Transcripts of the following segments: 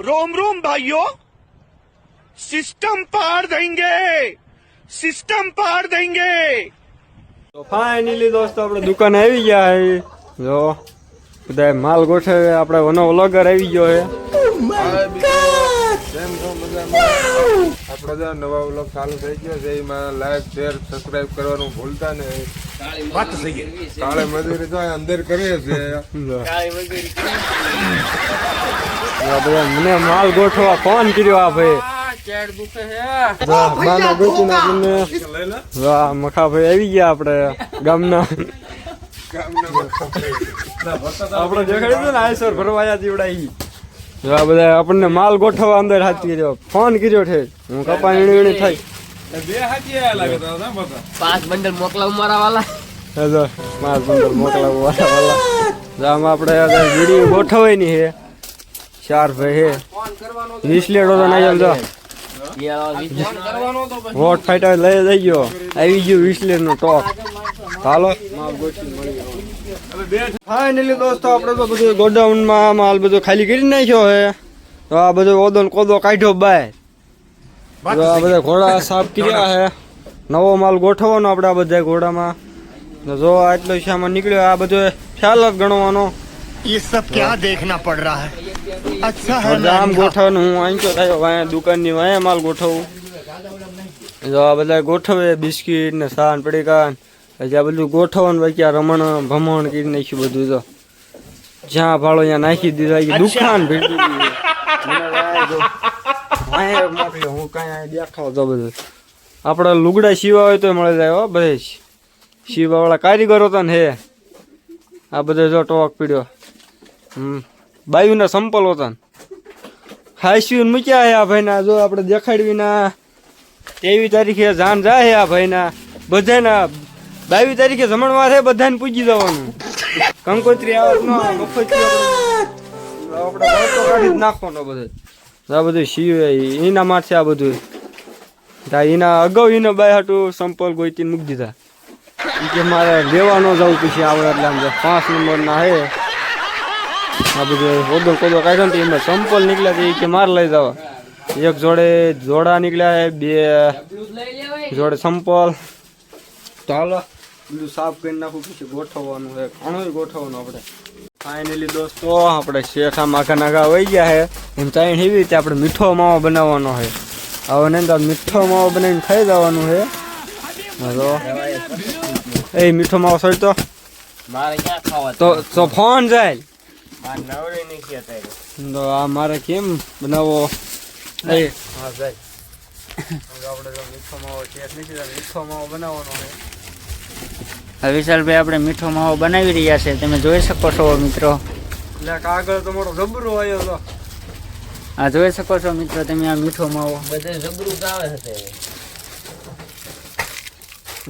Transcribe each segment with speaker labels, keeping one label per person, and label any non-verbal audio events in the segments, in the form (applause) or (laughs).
Speaker 1: रोम रोम भाइयों सिस्टम पार देंगे सिस्टम पार देंगे
Speaker 2: તો ફાઇનલી દોસ્તો આપણે દુકાને આવી ગયા હે જો બધા માલ ગોઠવે આપણે વનો વ્લોગર આવી ગયો હે
Speaker 3: કેમ છો મજામાં આપણો જો નવા વ્લોગ ચાલુ થઈ ગયો છે એમાં લાઈક શેર સબસ્ક્રાઇબ કરવાનું ભૂલતા ને કાળે મજૂરી તો અંદર કરીએ છે
Speaker 2: મને માલ ગોઠવા ફોન કર્યો આ ભાઈ આપણને જો આવી ગયા આપણે ગામના. ને, આયસર ભરવાયા જીવડાઈ બધા આપણને માલ ગોઠવવા અંદર હાથ કર્યો. ફોન કર્યો છે હું કપા વીણી થઈ.
Speaker 4: પાંચ બંડલ મોકલાવ મારા વાલા.
Speaker 2: મોકલાવું વાલા. આપણે વીડિયો ગોઠવાય હે ચાર ભાઈ હે વીસ લેડો તો જો. વોટ ફાઈટર લઈ જઈ ગયો આવી ગયો વીસલેર નો ટોપ. હાલો. ફાઇનલી દોસ્તો આપણે તો બધું ગોડાઉનમાં માલ બધો ખાલી કરી નાખ્યો હે તો આ બધો ઓદો કોદો કાઢ્યો બાય. આ બધા ઘોડા સાફ કર્યા હે નવો માલ ગોઠવવાનો આપણે આ બધા ઘોડામાં તો જો આટલો શામાં નીકળ્યો આ બધો ખ્યાલ જ ગણવાનો
Speaker 1: ये सब क्या देखना पड़ रहा है अच्छा है
Speaker 2: બધા આમ ગોઠવવાનું હું આંચો થયો વાયા દુકાનની વાયા માલ ગોઠવું જો આ બધા ગોઠવે બિસ્કીટ ને સાન પડીકા પછી આ બધું ગોઠવવાનું બાકી આ રમણ ભમણ કરી નાખ્યું બધું તો જ્યાં ભાડો ત્યાં નાખી દીધું આ દુકાન ભેટી દીધી. મોકલ્યો હું કાંઈ દેખાવ તો બધું આપણે લુગડા સીવા હોય તો મળે જાય હો બધે સીવા વાળા કારીગરો હતા ને હે. આ બધે જો ટોક પીડ્યો. હમ બાયુના સંપલ હતા ને. હાસ્યું મૂક્યા હે આ ભાઈના જો આપણે દેખાડવી ના તેવી તારીખે જાન જાય હે આ ભાઈના. બધાના બાવીસ તારીખે જમણવાર છે બધાને પૂજી જવાનું. કંકોત્રી આવક નો આપણે કાઢી નાખવાનો બધો. આ બધું શિવે એના માટે આ બધું. તા એના અગાઉ એને બાય હાટું સંપલ ગોઈતી મૂકી દીધા. એ કે મારે લેવા ન જવું પછી આવડે એટલે આમ પાંચ નંબરના હે. આ બધું કોદો કોદો કાઢ્યો ને એમાં સંપલ નીકળ્યા તો ઈ કે માર લઈ જવા. એક જોડે જોડા નીકળ્યા હે, બે જોડે સંપલ. તો હાલો બધું સાફ કરી નાખું, પછી ગોઠવવાનું છે ઘણું ગોઠવવાનું આપણે. ફાઇનલી દોસ્તો આપણે શેખા માખા નાખા વહી ગયા છે એમ ચાઈ એવી રીતે આપણે મીઠો માવો બનાવવાનો છે હવે ને તો મીઠો માવો બનાવીને ખાઈ જવાનું છે હા એ મીઠો માવો સર તો.
Speaker 4: મારે ખાવા
Speaker 2: તો તો ફોન જાય. તો આ મારે કેમ બનાવો? એ. હા જાય. આપણે મીઠો માવો છે મીઠો માવો બનાવવાનો છે
Speaker 5: વિશાલભાઈ આપણે મીઠો માવો બનાવી રહ્યા છે. તમે જોઈ શકો છો મિત્રો.
Speaker 2: એટલે કાગળ તો મોટો જબરો આવ્યો તો.
Speaker 5: આ જોઈ શકો છો મિત્રો તમે આ મીઠો માવો.
Speaker 4: બધે જબરું આવે છે.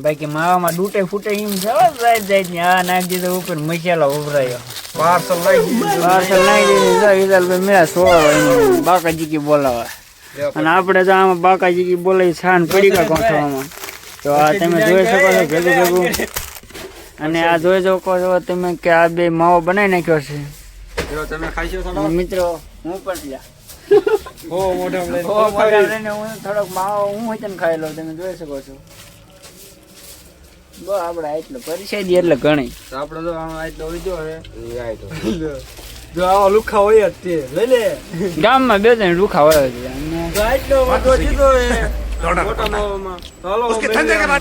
Speaker 5: બાકી માવામાં ડૂટે ફૂટે એમ સરસ હો, જાય જાય ને આ નાખી દીધો ઉપર મસાલો ઉભરાયો.
Speaker 2: પાર્સલ લઈ ગયું
Speaker 5: પાર્સલ નાખી દીધું જો વિશાલભાઈ મેળા સોળો બાકાજી કી બોલાવે. અને આપણે તો આમાં બાકાજી કી બોલાવી છાન પડી ગયા ગોઠવામાં તો આ તમે જોઈ શકો છો ભેગું ભેગું. અને આ જોઈ શકો છો તમે કે આ બે માવો બનાવી નાખ્યો છે.
Speaker 2: જો તમે ખાઈશો
Speaker 5: મિત્રો હું પણ
Speaker 2: હો મોઢામાં લઈને
Speaker 5: ઓ મોઢા લઈને હું થોડોક માવો હું હોય તને ખાઈ લઉં તમે જોઈ શકો છો. બો આપણે આટલો પરિચય દે એટલે ઘણી.
Speaker 2: તો આપણે તો આમ આટલો લીધો છે. (laughs) જો આવા લુખા હોય જ તે. લઈ લે.
Speaker 5: ગામમાં બે જણ લુખા હોય છે. અને
Speaker 2: તો આટલો વાટો દીધો એ. મોટા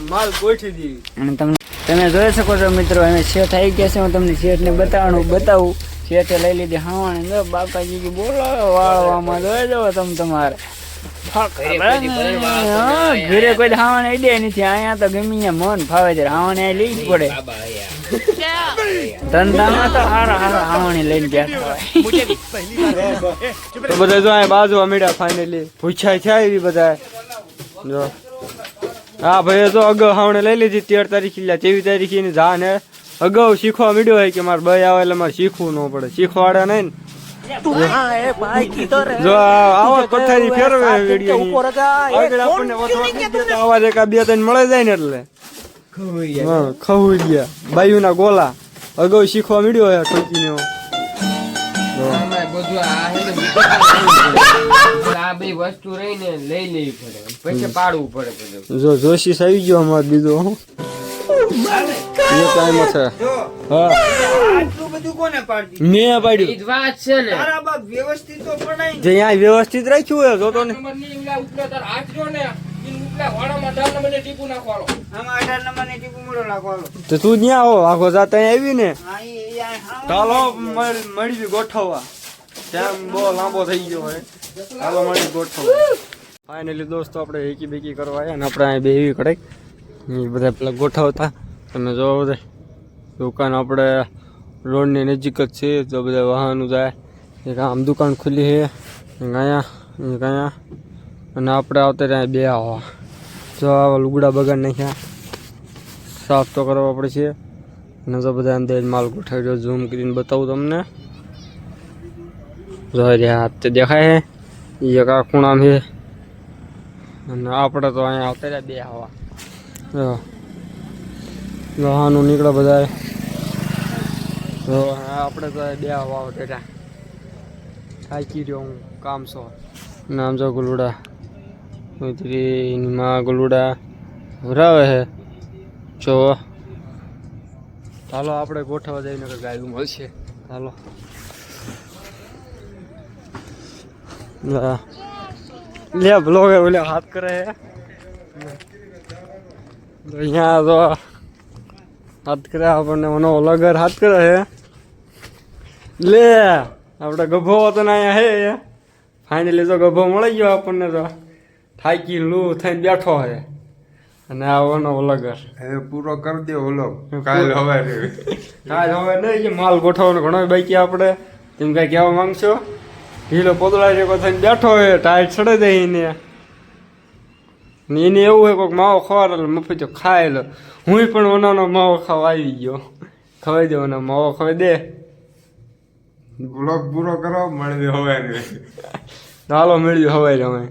Speaker 2: માલ ગોઠી દી.
Speaker 5: અને તમને તમે જોઈ શકો છો મિત્રો એને શેઠ આવી ગયા છે. હું તમને શેઠને બતાવવાનું બતાવું. શેઠે લઈ લીધી હાવાણી. જો બાપાજી બોલાવે વાળવામાં જોઈ જાવ તમે તમારે. ઘરે કોઈ હાવાને આઈડિયા નથી. અહીંયા તો ગમે ત્યાં મન ફાવે છે. હાવાને લઈ જ પડે. ધંધામાં તો હારા હારા હાવાણી લઈને ગયા
Speaker 2: તો બધા જો બાજુ અમીડા ફાઇનલી પૂછાય છે એવી બધા જો. હા ભાઈ તો અગાઉ હાવણે લઈ લીધી તેર તારીખે લ્યા તેવી તારીખે એની જાન ને અગાઉ શીખવા મળ્યો હોય કે મારે ભાઈ આવે એટલે મારે શીખવું ન પડે શીખવાડે નહીં ને. જો આવો પથારી ફેરવે વીડિયો આગળ આપણને વસવા દે તો. અવાજ એકા બે ત્રણ મળે જાય ને એટલે. હા ખવું ગયા. બાયુના ગોલા. અગાઉ શીખવા મળ્યો હે ઠોકીને
Speaker 4: બધું આ વસ્તુ રહીને લઈ લેવી પડે. પછી પાડવું પડે બધું.
Speaker 2: જો જોશી આવી ગયો અમાર બીજો. હું એ ટાઈમ છે. હા.
Speaker 5: આટલું બધું કોને પાડતી
Speaker 2: મેં પાડ્યું.
Speaker 4: જ વાત છે ને.
Speaker 5: તારા બાપ વ્યવસ્થિત તો પડાય
Speaker 2: જે અહીંયા વ્યવસ્થિત રાખ્યું હોય જોતો ને.
Speaker 5: નાખવાનો.
Speaker 2: તો તું ત્યાં આવો આખો જાત આવી ને.
Speaker 5: હા ઈ ઈ આ હા
Speaker 2: ચાલો મળ- મળી ગોઠવવા. ત્યાં બહુ લાંબો થઈ ગયો હોય. ચાલો માટે ગોઠવવા ફાઇનલી દોસ્તો, આપણે એકી બેકી કરવા આવ્યા અને આપણે અહીં બેવી કડાઈ એ બધા પેલા ગોઠવતા. તમે જોવો બધા. દુકાન આપણે રોડની નજીક જ છે, તો બધા વાહનો જાય. એક આમ દુકાન ખુલ્લી છે અહીંયા અહીંયા. અને આપણે આવતા ત્યાં બે આવવા જો આવા લુગડા બગાડ નાખ્યા. સાફ તો કરવા પડશે. અને જો બધા અંદર માલ ગોઠવી રહ્યો ઝૂમ કરીને બતાવું તમને. જો રહ્યા તે દેખાય છે. એક આ ખૂણામાં છે અને આપણે તો અહીંયા આવતા રહ્યા બે હવા. લહાનું નીકળે બધા તો આપણે તો બે હવા આવતા રહ્યા. થાકી રહ્યો હું, કામ છો? નામ જો ગુલુડા. માં ગુલુડા. ભરાવે છે જો. ચાલો આપણે ગોઠવા જઈને ગાયું મળશે. ચાલો લા. બ્લોગ ઓલે હાથ કરે અહીંયા તો હાથ કરે આપણને મનો લગર હાથ કરે હે. લે આપણે ગભો હતો ને અહીંયા હે. ફાઇનલી તો ગભો મળી ગયો આપણને તો. થાકી લૂ થઈને બેઠો હે. અને આ ઓનો લગર
Speaker 3: હવે પૂરો કરી દે ઓલો કાલ હવે
Speaker 2: કાલ હવે નહીં માલ ગોઠવવાનો ઘણો બાકી આપણે. તેમ કાંઈ કહેવા માંગશો? ઢીલો પોદળા જેવો થઈને બેઠો હોય ટાઈટ ચડે દે એને. ને એને એવું હોય કોઈક માવો ખવાર એટલે તો ખાય લો હું પણ ઓનાનો માવો ખાવા આવી ગયો. ખવાઈ દે ઓના માવો ખવાઈ દે.
Speaker 3: બ્લોક પૂરો કરો મળવી હવે
Speaker 2: ચાલો મળ્યું હવાઈ અમે.